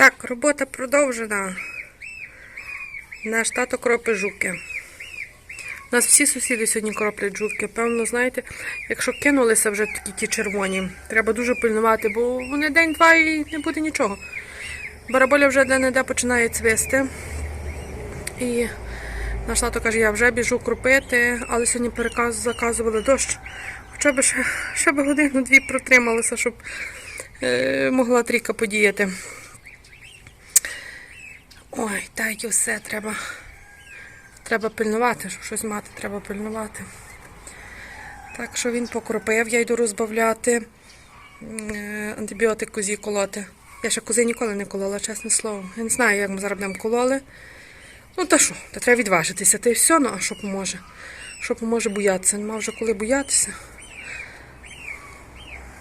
Так, робота продовжена. Наш тато кропить жуки. У нас всі сусіди сьогодні кроплять жуки. Певно, знаєте, якщо кинулися вже такі ті червоні, треба дуже пильнувати, бо вони день-два і не буде нічого. Бараболя вже де-не-де починає цвісти. І наш тато каже, я вже біжу кропити, але сьогодні переказ заказували дощ. Хоча б ще, ще б годину-дві протрималося, щоб е, могла трійка подіяти. Ой, так і все треба. Треба пильнувати, щоб щось мати, треба пильнувати. Так що він покропив, я йду розбавляти е, антибіотик козі колоти. Я ще кози ніколи не колола, чесне слово. Я не знаю, як ми зараз будемо кололи. Ну та що, та треба відважитися, та й все, ну а що поможе? Що поможе боятися? Нема вже коли боятися.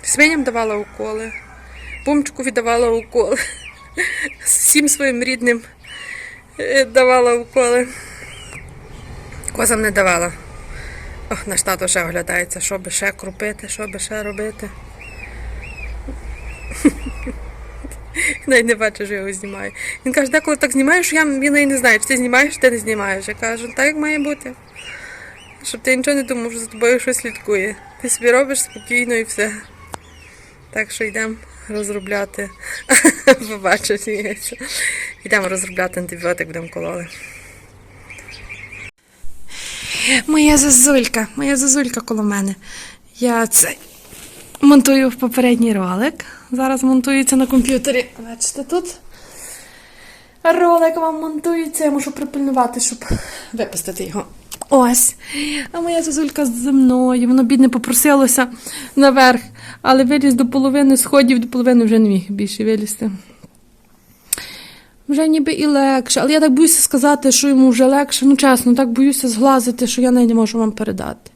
Свиням давала уколи, бумчику віддавала уколи. Всім своїм рідним давала уколи. Козам не давала. Ох, наш тато ще оглядається, що би ще крупити, що би ще робити. Навіть не бачу, що я його знімаю. Він каже, деколи так знімаєш, я він навіть не знаю, чи ти знімаєш, чи ти не знімаєш. Я кажу, так як має бути. Щоб ти нічого не думав, що за тобою щось слідкує. Ти собі робиш спокійно і все. Так що йдемо розробляти. Побачу, сміється. Йдемо розробляти антибіотик, будемо кололи. Моя зазулька, моя зазулька коло мене. Я це монтую в попередній ролик. Зараз монтується на комп'ютері. Бачите, тут ролик вам монтується. Я можу припильнувати, щоб випустити його. Ось. А моя зазулька зі мною. Воно бідне попросилося наверх, але виліз до половини сходів, до половини вже не міг більше вилізти. Вже ніби і легше, але я так боюся сказати, що йому вже легше. Ну, чесно, так боюся зглазити, що я не можу вам передати.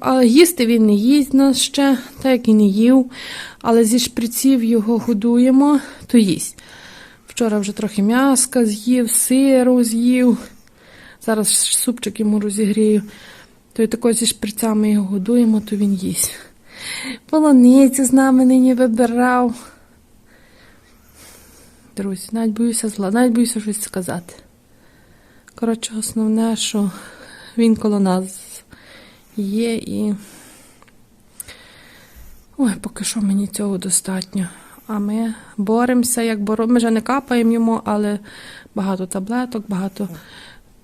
А їсти він не їсть нас ще, так як і не їв, але зі шприців його годуємо, то їсть. Вчора вже трохи м'яска з'їв, сиру з'їв. Зараз супчик йому розігрію. То й тако зі шприцями його годуємо, то він їсть. Полоницю з нами нині вибирав. Друзі, навіть боюся зла, навіть боюся щось сказати. Коротше, основне, що він коло нас є і. Ой, поки що мені цього достатньо. А ми боремося, як боро... Ми вже не капаємо йому, але багато таблеток, багато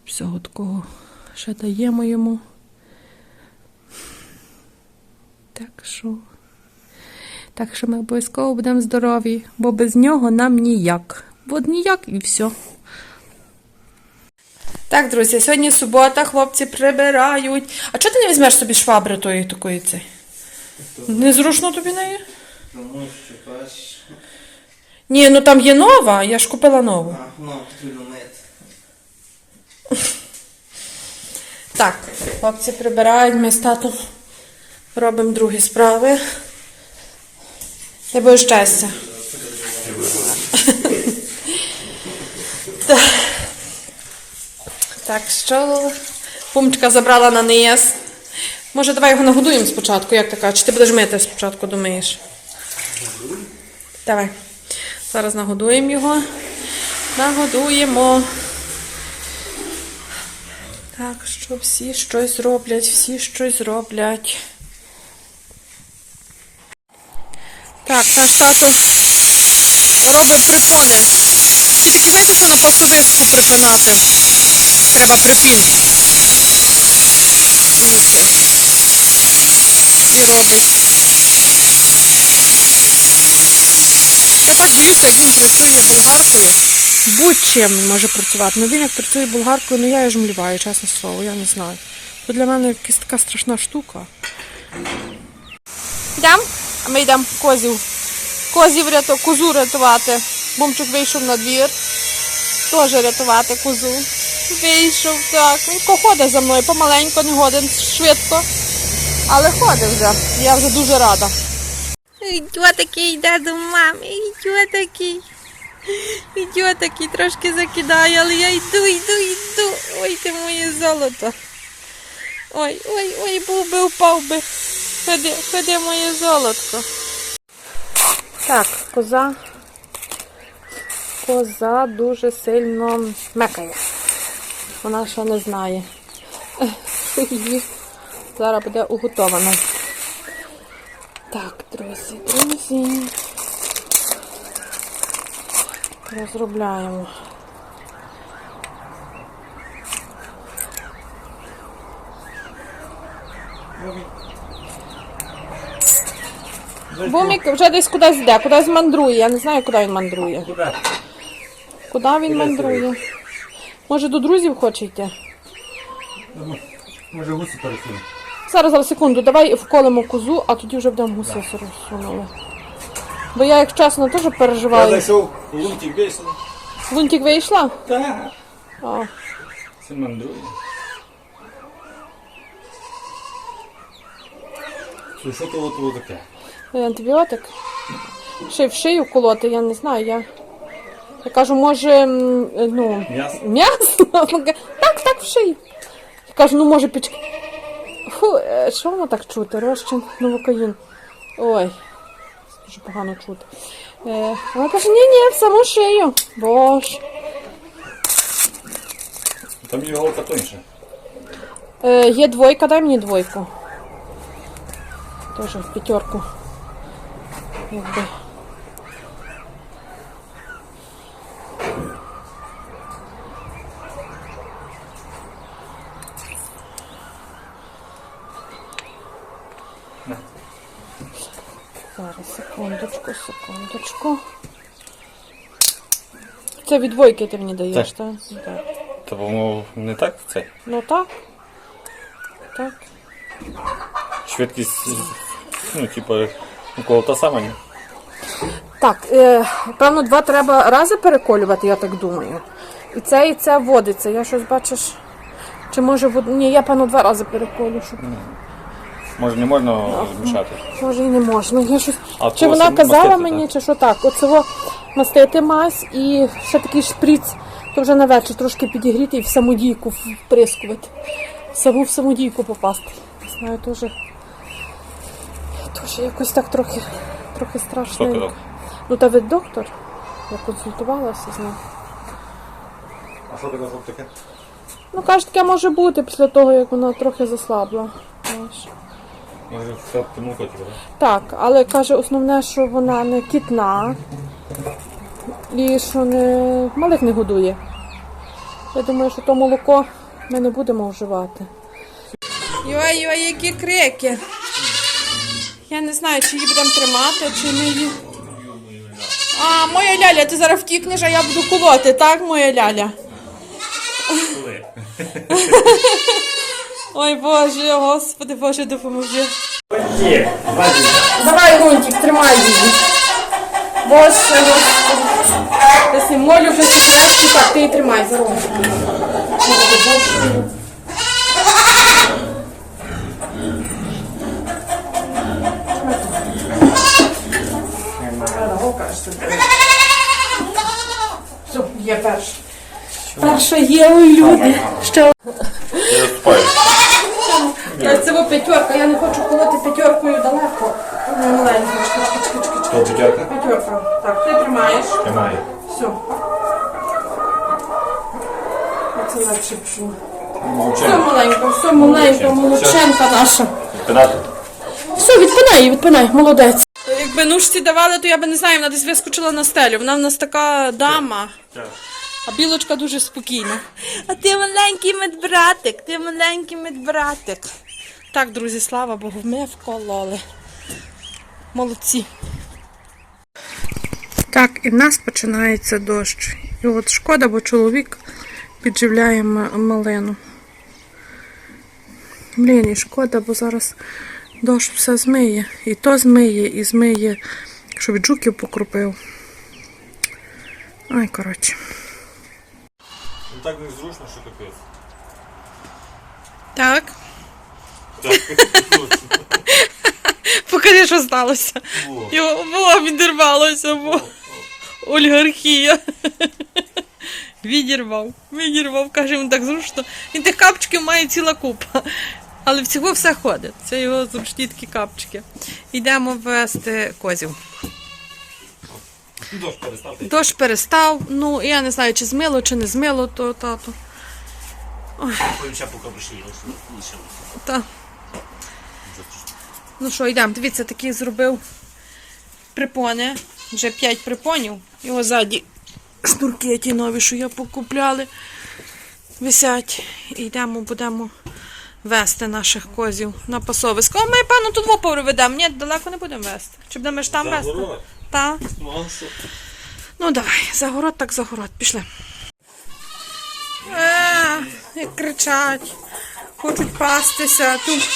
всього такого ще даємо йому. Так що. Так що ми обов'язково будемо здорові, бо без нього нам ніяк. Бо ніяк і все. Так, друзі, сьогодні субота, хлопці прибирають. А чого ти не візьмеш собі швабри тої такої цей? Незручно тобі неї? Тому що бачиш, Ні, ну там є нова, я ж купила нову. а, ну, потрібно мити. Так, хлопці прибирають, ми з татом робимо другі справи. Тебе щастя. Так. Що пумчка забрала на низ. Може, давай його нагодуємо спочатку, як така? Чи ти будеш мити спочатку думаєш? Давай. Зараз нагодуємо його. Нагодуємо. Так, що всі щось роблять, всі щось роблять. Так, наш тато робить припони. І такі, знаєте, що на пасовиску припинати? Треба припін. Дивіться. І робить. Я так боюся, як він працює болгаркою. Будь-чим може працювати. Ну він як працює болгаркою, ну я її жмліваю, чесне слово, я не знаю. Це для мене якась така страшна штука. Йдемо, а ми йдемо козів. Козів ряту, козу рятувати. Бумчик вийшов на двір. Теж рятувати козу. Вийшов, так. Він ходить за мною, помаленько, не годин, швидко. Але ходить вже. Я вже дуже рада. Ідьо такий йде до мами, ідьо такий. Трошки закидає, але я йду, йду, йду. Ой, ти моє золото. Ой, ой, ой, був би, впав би. Ходи, ходи, моє золотко. Так, коза коза дуже сильно мекає. Вона ще не знає. зараз буде уготована. Так, друзі, друзі. Розробляємо. Бумік вже десь кудись йде, кудись мандрує. Я не знаю, куди він мандрує. Куди? Куди він мандрує? Може до друзів хоче йти? Може гуси пересунути. Зараз, зараз, секунду, давай вколемо козу, а тоді вже будемо гуси розсунули. Бо я, як чесно, теж Я переживаю. зайшов, лунтик вийшов. Лунтик вийшла? Так. Це мандрує. Що, то таке? Антибіотик. Ще в шию колоти, я не знаю. Я, я кажу, може, ну, М'ясо? м'ясо? Так, так, в шию. Я кажу, ну може піч. Фу, е, що воно так чути? Розчин новокаїн. Ой, дуже погано чути. Е, вона каже, ні, ні, в саму шию. Боже. Там його тоньше. Е, є двойка, дай мені двойку. Тоже в п'ятерку. Якби. Зараз, секундочку, секундочку. Це від двойки ти мені даєш, так? Так. Та воно не так це. Ну так. Так. Швидкість, ну, типу, у кого та сама, ні? Так, е, певно, два треба рази переколювати, я так думаю. І це, і це водиться. Я щось бачиш. Чи може вод... Ні, я певно два рази переколю, щоб Може не можна змішати. може і не можна. Я щось... А чи то вона сам- казала мастити, мені, чи що так? Оцього мастити мазь і ще такий шприц, то вже на вечір трошки підігріти і в самодійку вприскувати. Саму в самодійку попасти. Не знаю, теж. Теж якось так трохи, трохи страшно. Ну, та ви доктор. Я консультувалася з ним. А що ти казав таке? Ну, каже, таке може бути після того, як вона трохи заслабла. Знаєш. Може все помилка тебе, так? Так, але каже, основне, що вона не кітна і що не малих не годує. Я думаю, що то молоко ми не будемо вживати. Йой, йой, які крики. Я не знаю, чи її будемо тримати, чи ми її. А, моя ляля, ти зараз втікнеш, а я буду колоти, так, моя ляля? Ой Боже, Господи, Боже, допоможи. Давай, Рунтик, тримай її. Боже, Господи. Молю вже так, ти її тримай за руку. Перша є, ой, люди. Ще Я це п'ятерка, я не хочу колоти п'ятеркою далеко. Чекай. То п'ятерка? П'ятерка. Так, ти тримаєш. Немає. Все. Оце легше пішло. Все маленько, все маленько, молодченка наша. Все, відпинай відпинай, молодець. Якби ножці давали, то я би не знаю, вона десь вискочила на стелю. Вона в нас така дама. А білочка дуже спокійна. А ти маленький медбратик, ти маленький медбратик. Так, друзі, слава Богу, ми вкололи. Молодці. Так, і в нас починається дощ. І от шкода, бо чоловік підживляє малину. Блін, і шкода, бо зараз дощ все змиє. І то змиє, і змиє, що від жуків покропив. Ай, коротше. Ну так незручно, що капець. Так. Так, Покажи, що сталося. Во. Його було відірвалося, бо олігархія. Відірвав, відірвав, каже, йому так зручно. Він тих капчиків має ціла купа. Але всього все ходить. Це його зручні такі капчики. Йдемо вести козів. Дощ перестав. Дощ перестав. Ну, я не знаю, чи змило, чи не змило, то тато. Ще поки прийшли. Та. Ну що, йдемо. Дивіться, такий зробив припони. Вже 5 припонів. Його ззаді шнурки ті нові, що я покупляли. Висять. І йдемо, будемо вести наших козів на пасовисько. Ми, певно, тут во проведемо. Ні, далеко не будемо вести. Чи будемо ж там вести? Так. Ну, а давай, загород так загород, пішли. Е, як кричать, хочуть пастися. Тут.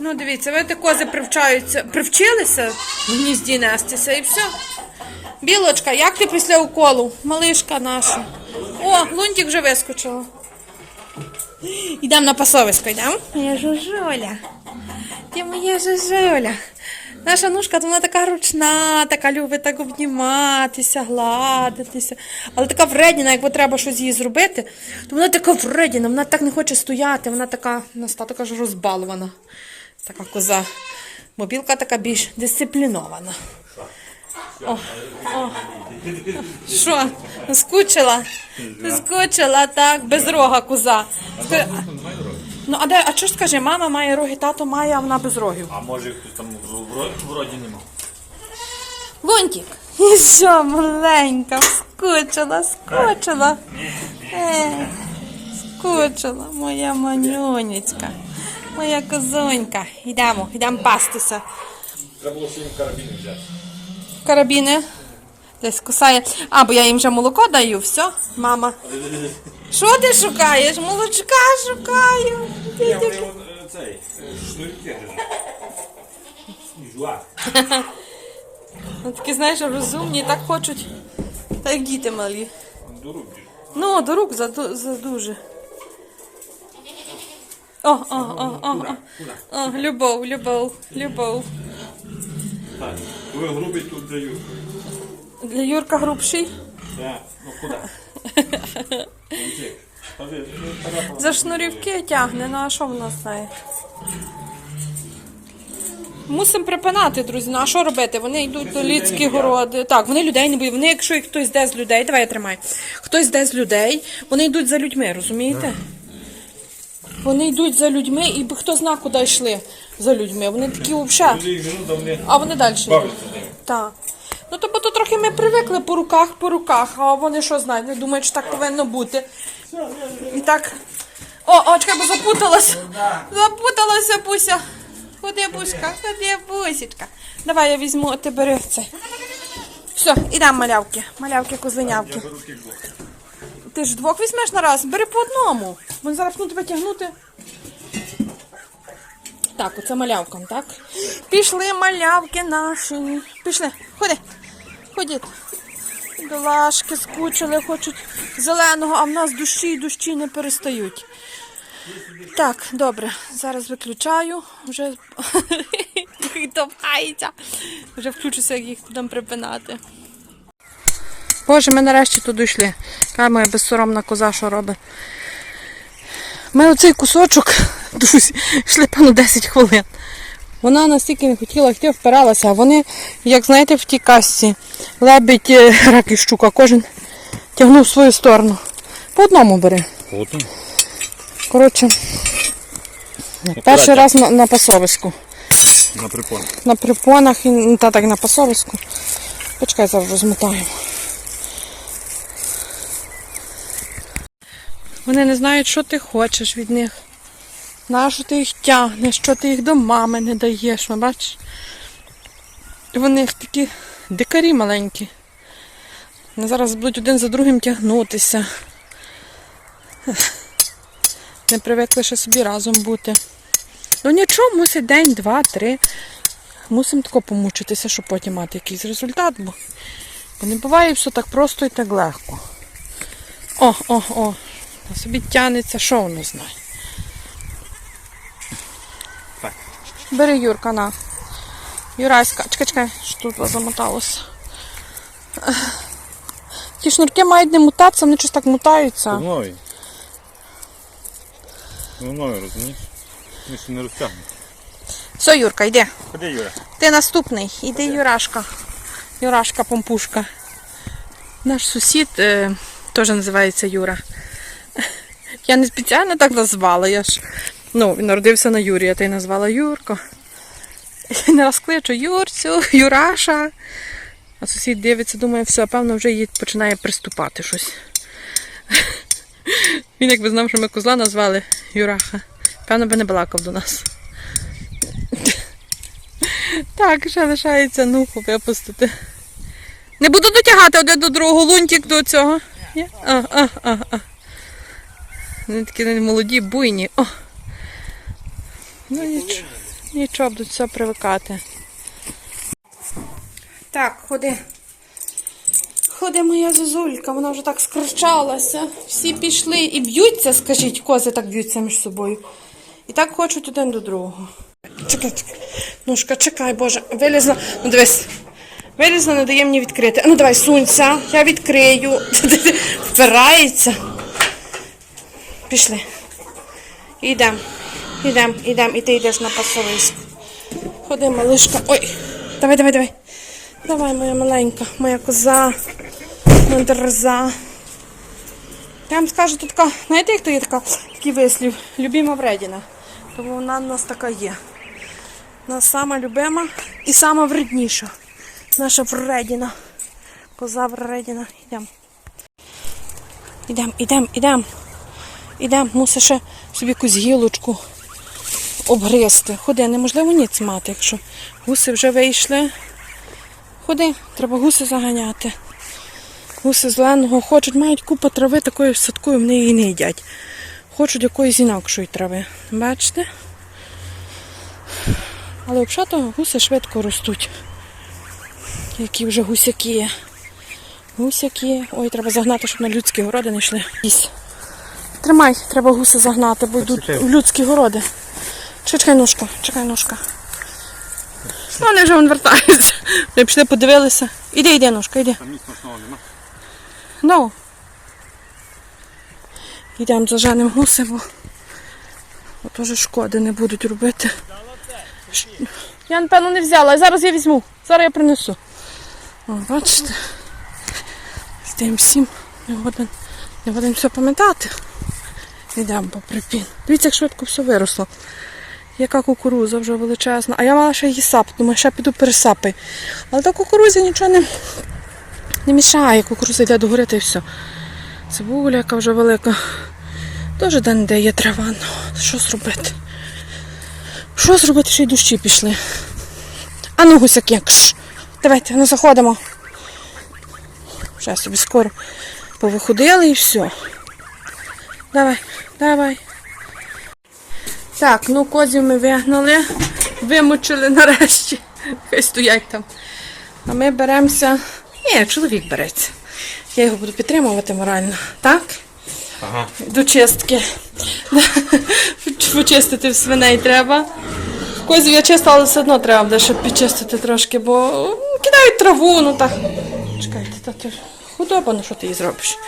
Ну дивіться, видите, кози привчаються, привчилися в гнізді нестися і все. Білочка, як ти після уколу? Малишка наша. О, лунтик вже вискочила. Йдемо на пасовисько, йдемо? Моя жужоля. Ти моя жужоля. Наша нушка, то вона така ручна, така любить так обніматися, гладитися. Але така вредніна, якби треба щось їй зробити, то вона така вредніна, вона так не хоче стояти, вона така, вона стала така ж розбалувана. Така коза. Мобілка така більш дисциплінована. Що? Скучила? Скучила, так, без рога коза. Ска- Ну, а де, а що ж скажи, мама має роги, тато має, а вона без рогів. А може хтось там вроді, вроді нема. Лунтик. І що, маленька, скучила, скучила. Е, скучила, моя манюнечка, моя козонька. Йдемо, йдемо пастися. Треба було ще їм карабін взяти. Карабіни. Десь кусає. А, бо я їм вже молоко даю, все, мама. Що ти шукаєш? Молочка шукаю. Я вони от, е, цей, е, шнурки. Ну, такі, знаєш, розумні, так хочуть. Так як діти малі. До рук. Ну, до рук заду- задуже. О, о, о, о, о. О, любов, любов, любов. Так, ви грубий тут даю. Для Юрка грубший. Так, ну куди? За шнурівки тягне, ну а що в нас знає? Мусимо припинати, друзі. Ну а що робити? Вони йдуть до людські городи. Так, вони людей не боять. Вони, якщо їх хтось йде з людей, давай я тримай. Хтось йде з людей, вони йдуть за людьми, розумієте? Вони йдуть за людьми, і хто зна, куди йшли за людьми. Вони такі взагалі. А вони далі. йдуть. Так. Ну то бо то трохи ми привикли по руках, по руках, а вони що знають, не думають, що так повинно бути. І так. О, о, чекай, бо запуталася. Запуталася, Буся. Ходи, Бушка, ходи, Бусечка. Давай я візьму, ти бери цей. Все, ідемо малявки. Малявки козленявки. Ти ж двох візьмеш на раз, бери по одному. Вони зараз ну, тебе тягнути. Так, оце малявкам, так? Пішли малявки наші. Пішли, ходи. Ходіть. Білашки скучили, хочуть зеленого, а в нас дощі і дощі не перестають. Так, добре, зараз виключаю. Вже топається. Вже включуся, як їх будемо припинати. Боже, ми нарешті туди йшли. Яка моя безсоромна коза, що робить. Ми оцей кусочок, друзі, йшли, певно, 10 хвилин. Вона настільки не хотіла йти, впиралася, а вони, як знаєте, в тій касці, лебедь, е, рак і щука, кожен тягнув в свою сторону. По одному бери. Потім. Коротше, перший раз на, на пасовиську. На припон. На припонах і ну, та так на пасовиську. Почекай, зараз розмотаємо. Вони не знають, що ти хочеш від них. На що ти їх тягнеш, що ти їх до мами не даєш, ви бачиш? Вони такі дикарі маленькі. Зараз будуть один за другим тягнутися. Не привикли ще собі разом бути. Ну нічого, мусить день, два, три. Мусимо тако помучитися, щоб потім мати якийсь результат, бо, не буває все так просто і так легко. О, о, о. Собі тянеться, що воно знає. Так. Бери Юрка, на. Юраська, чекай, чекай, що тут замоталося. Ті шнурки мають не мутатися, вони щось так мутаються. Ну, новий, розумієш? Ми ще не розтягнемо. Все, Юрка, йди. Куди, Юра? Ти наступний. Іди, Юрашка. Юрашка Помпушка. Наш сусід е, теж називається Юра. Я не спеціально так назвала. Я ж, ну, він народився на Юрія, та й назвала Юрко. Я не раз кличу Юрцю, Юраша. А сусід дивиться, думає, все, певно, вже їй починає приступати щось. Він якби знав, що ми козла назвали Юраха. Певно би не балакав до нас. Так, ще лишається нуху випустити. Не буду дотягати один до другого лунтик до цього. А, а, а, а. Вони такі молоді, буйні. О. Ну нічого, нічого, будуть все привикати. Так, ходи. Ходи моя зозулька, вона вже так скричалася. Всі пішли і б'ються, скажіть, кози так б'ються між собою. І так хочуть один до другого. Чекай, чекай. Ножка, чекай, Боже, вилізла. Ну дивись. Вилізла, не дає мені відкрити. Ну давай, сунься, я відкрию. Впирається. Пішли. Ідем. Ідем, ідем, і ти йдеш на пасовисько. Ходи, малишка. Ой, давай, давай, давай. Давай, моя маленька, моя коза, моя дерза. Я вам скажу, тут така, знаєте, як то є така, такий вислів? Любима вредіна. Тому вона в нас така є. Вона сама любима і сама вредніша. Наша вредіна. Коза вредіна. Йдемо. Ідем, ідем, ідем. Ідем, мусиш собі якусь гілочку обгризти. Ходи, неможливо ніц мати, якщо гуси вже вийшли. Ходи, треба гуси заганяти. Гуси зеленого хочуть, мають купу трави такої в садку, вони її не їдять. Хочуть якоїсь інакшої трави. Бачите? Але взагалі гуси швидко ростуть. Які вже гусяки є. Гусяки. Ой, треба загнати, щоб на людські городи не йшли. Тримай, треба гуси загнати, бо йдуть в людські городи. Чекай ножка, чекай ножка. Ну, вони вже вертаються. Ми пішли, подивилися. Іди, іди, ножка, іди. Там нема. Ну. Йдемо заженемо гуси, бо теж шкоди не будуть робити. Я, напевно, не взяла, зараз я візьму. Зараз я принесу. О, бачите? З тим всім не годен, не годен все пам'ятати. Йдемо по припін. Дивіться, як швидко все виросло. Яка кукуруза вже величезна. А я мала ще її сап, думаю, ще піду пересапай. Але та кукурузі нічого не, не мішає, кукуруза йде до гори та й все. Цибуля, яка вже велика. Теж де не є трава. Ну, що зробити? Що зробити, що й дощі пішли? А ну гусяки, кш. Давайте, ну заходимо. Вже собі скоро повиходили і все. Давай, давай. Так, ну козів ми вигнали, вимучили нарешті. Хай стоять там. А ми беремося. Ні, чоловік береться. Я його буду підтримувати морально. Так? Ага. До чистки. Почистити в свиней треба. Козів я чистила, але все одно треба буде, щоб підчистити трошки, бо кидають траву, ну так. Чекайте, та ти худоба, ну що ти її зробиш?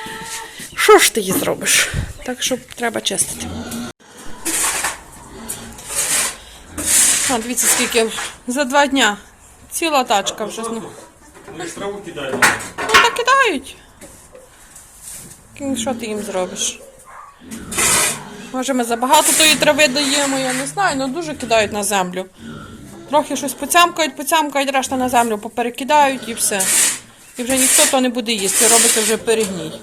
Що ж ти її зробиш? Так що треба чистити. А, дивіться, скільки за два дня. Ціла тачка вже. Ну, Вони ж траву кидають. ну так кидають. Що ти їм зробиш? Може, ми забагато тої трави даємо, я не знаю, але дуже кидають на землю. Трохи щось поцямкають, поцямкають, решта на землю поперекидають і все. І вже ніхто то не буде їсти, робиться вже перегній.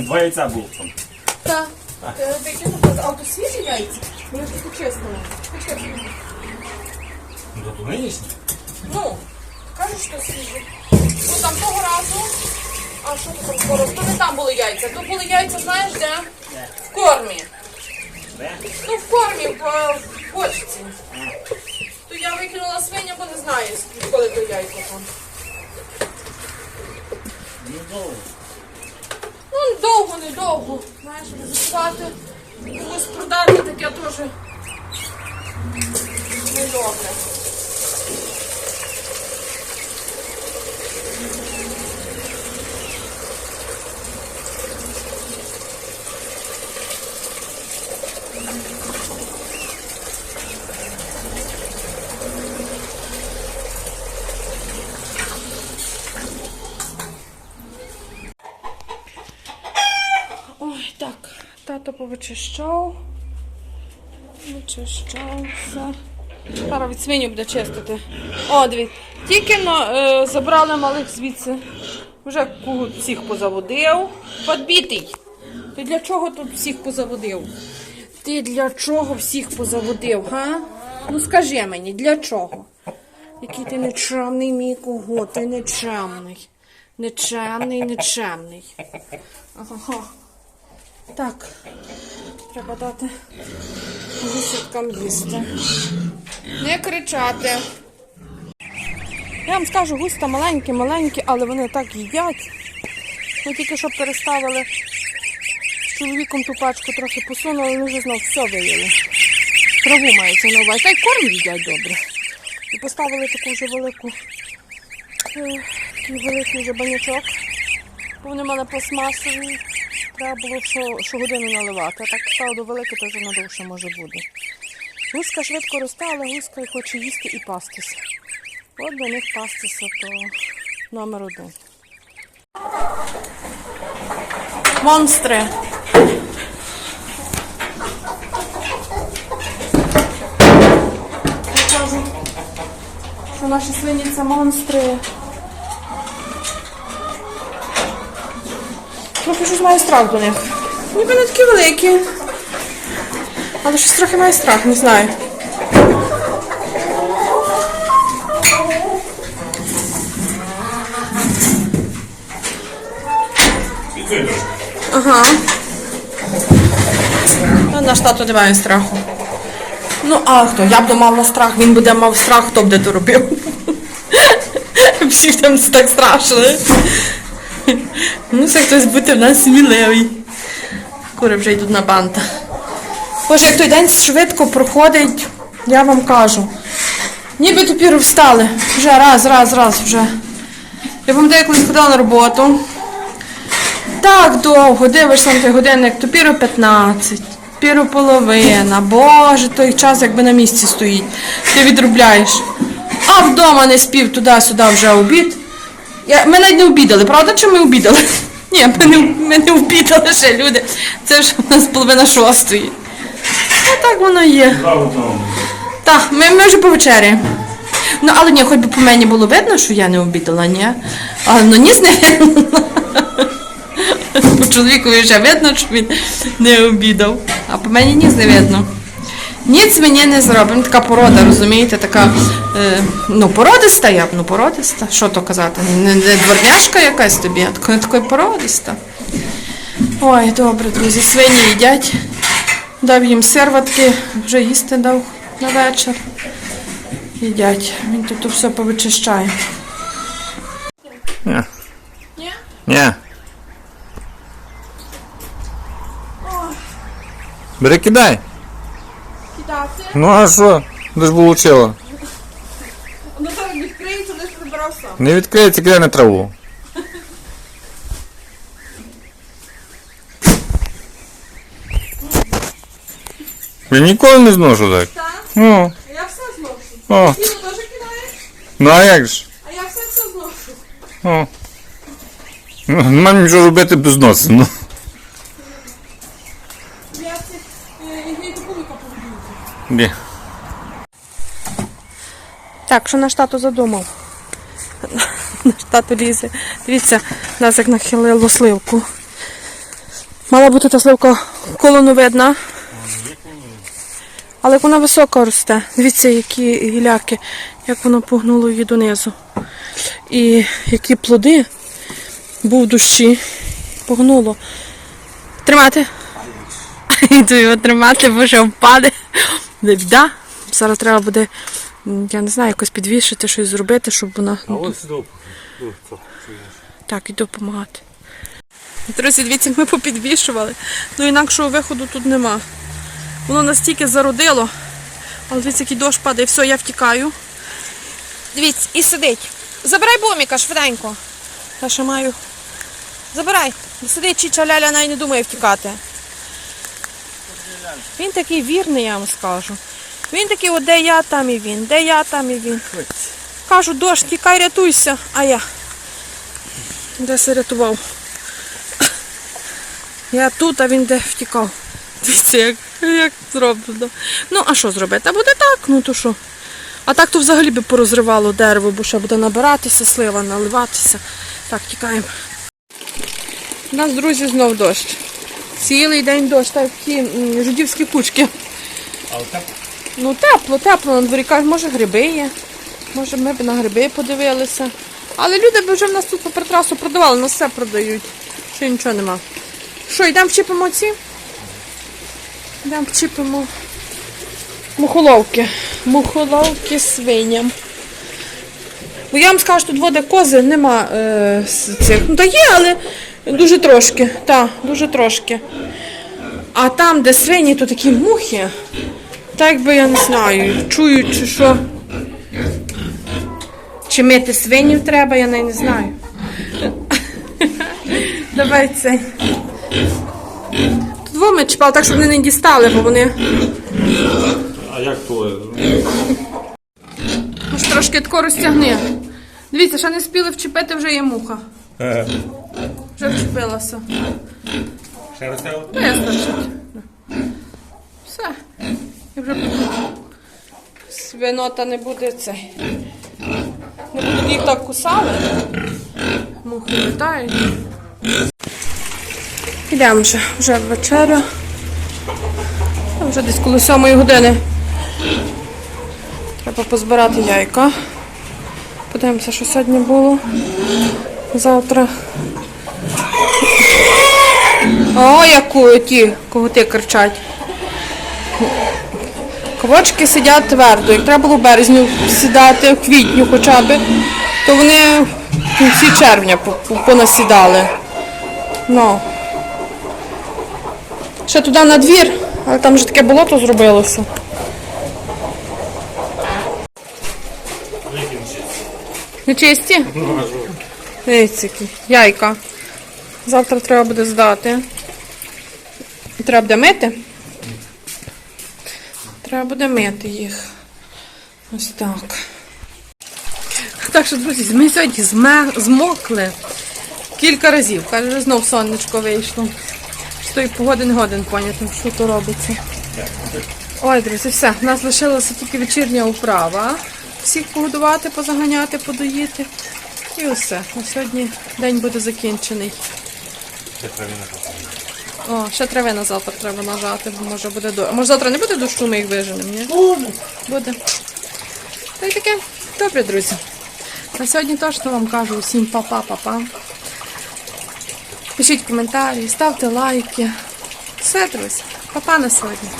Два яйця було там. Так. Е, викинула. А то свіжі яйця? Я ж. Почистила. Ну, то нинішні. Ну, кажуть, що свіжі. Ну там того разу. А що то там скоро? То не там були яйця. То були яйця, знаєш де? В кормі. Де? Ну, в кормі, в, е, в бочці. То я викинула свиню, бо не знаю, коли то яйця там. Ну, довго. Довго. Знаєш, ризикувати, комусь продати таке теж недобре. Ой, так, тато Вичищав все. Зараз від свиню буде чистити. О, дивіться. Тільки е, забрали малих звідси. Вже всіх позаводив. Подбитий. Ти для чого тут всіх позаводив? Ти для чого всіх позаводив, га? Ну скажи мені, для чого? Який ти нечемний, мій кого? Ти нечемний. Нечемний, нечемний. Ага. Так, треба дати гусяткам їсти. Не кричати. Я вам скажу, густа маленькі, маленькі, але вони так їдять. Ми тільки що переставили з чоловіком ту пачку трохи посунули, вони вже знов все виїли. Траву мається на увазі. Та й корм їдять добре. І поставили таку вже велику, е, такий великий вже банячок. Вони мали пластмасові. Треба було що, щогодину наливати. А так стало до велике, то вже надовше може бути. Гуска швидко росте, але гуска хоче їсти і пастися. От для них пастися то номер один. Монстри. Що наші свині це монстри. Трохи щось маю страх до них. Ніби не такі великі. Але щось трохи маю страх, не знаю. Ага. А наш тато не має страху. Ну, а хто? Я б мала страх, він буде мав страх, хто б де то робив. Всі там так страшно. Мусить хтось бути в нас сміливий. Кури вже йдуть на банта. Боже, як той день швидко проходить, я вам кажу. Ніби тупіру встали. Вже раз, раз, раз вже. Я пам'ятаю, коли ходила на роботу. Так довго, дивишся на той годинник, тупіру 15, тупіру половина. Боже, той час якби на місці стоїть. Ти відробляєш. А вдома не спів туди-сюди вже обід. Я, ми навіть не обідали, правда? Чи ми обідали? Ні, ми не, ми не обідали ще люди. Це вже у нас половина шостої. А так воно є. Так, ми, ми вже повечеряємо. Ну, але ні, хоч би по мені було видно, що я не обідала, ні. Але ну ніс не видно. По чоловікові вже видно, що він не обідав. А по мені ніс не видно. Ніц мені не зробимо. Така порода, розумієте, така е, ну, породиста я б, ну породиста. Що то казати? Не, не дворняшка якась тобі, а така, така породиста. Ой, добре, друзі, свині їдять. Дав їм серватки, вже їсти дав на вечір. Їдять. Він тут все повичищає. Ні. Ні? Ні. Бери кидай. Ну а що? Де ж було чело. Воно там відкриється, десь прибирав сам. Не відкриється, кидай на траву. Я ніколи не зношу так. Так? Ну, Я все зношу. О. Ти теж кидаєш, ну а як ж? а я все все зношу. О. Ну, Нам нічого робити без носу. Ну. Де? Так, що наш тато задумав? Наш тато лізе. Дивіться, нас як нахилило сливку. Мала бути та сливка колоновидна. Але як вона високо росте. Дивіться, які гіляки, як воно погнуло її донизу. І які плоди був душі. Погнуло. Тримати. Йду його тримати, бо що впаде. Не біда. Зараз треба буде, я не знаю, якось підвішити, щось зробити, щоб вона. ось сюди. Так, іду допомагати. Друзі, дивіться, ми попідвішували. Ну інакшого виходу тут нема. Воно настільки зародило. Але дивіться, який дощ падає, все, я втікаю. Дивіться, і сидить. Забирай боміка швиденько. Я ще маю. Забирай. Сидить чича ляля, навіть не думає втікати. Він такий вірний, я вам скажу. Він такий, от де я, там і він, де я, там і він. Кажу, дощ, тікай, рятуйся, а я. Де се рятував? Я тут, а він де втікав. Дивіться, як, як зроблено. Ну, а що зробити? А буде так, ну то що? А так то взагалі би порозривало дерево, бо ще буде набиратися слива, наливатися. Так, тікаємо. У нас, друзі, знов дощ. Цілий день дощ, так ті жидівські кучки. Але так Ну тепло, тепло на дворі. Кажуть, може гриби є. Може ми б на гриби подивилися. Але люди б вже в нас тут попри трасу продавали, нас все продають. Ще нічого нема. Що, йдемо вчіпимо ці? Йдемо вчіпимо мухоловки. Мухоловки свиням. Бо я вам скажу, тут води кози нема е, цих. Ну та є, але дуже трошки. Так, дуже трошки. А там, де свині, то такі мухи. Так би я не знаю, чую, чи що. Чи мити свинів треба, я не знаю. Давай цей. Тут двоми чіпав, так щоб вони не дістали, бо вони А як то? аж трошки тако розтягни. Дивіться, ще не спіли вчепити, вже є муха. Вже вчепилася. ще росте от. Вистачить. Все. І вже свинота не буде цей. Не будуть їх так кусали. Мухи літають. Йдемо вже, вже вечеря. Вже десь коли сьомої години. Треба позбирати яйка. Подивимося, що сьогодні було. Завтра. О, яку ті коготи кричать. Квочки сидять твердо. Як треба було в березню сідати, в квітню хоча б, то вони в кінці червня по- по- понасідали. Ну. Ще туди на двір, але там вже таке болото зробилося. Не чисті? Яйка. Завтра треба буде здати. Треба буде мити. Треба буде мити їх. Ось так. Так що, друзі, ми сьогодні змокли кілька разів. Каже, знов сонечко вийшло. З тої погоди не годин поняти, що то робиться. Ой, друзі, все. У нас лишилася тільки вечірня управа. Всіх погодувати, позаганяти, подоїти. І усе. На сьогодні день буде закінчений. О, ще трави на завтра треба нажати, бо може буде до. Може завтра не буде дощу, ми їх виженемо, ні? Буде. Буде. Та й таке. Добре, друзі. На сьогодні точно вам кажу усім па-па-па-па. Пишіть коментарі, ставте лайки. Все, друзі. Па-па на сьогодні.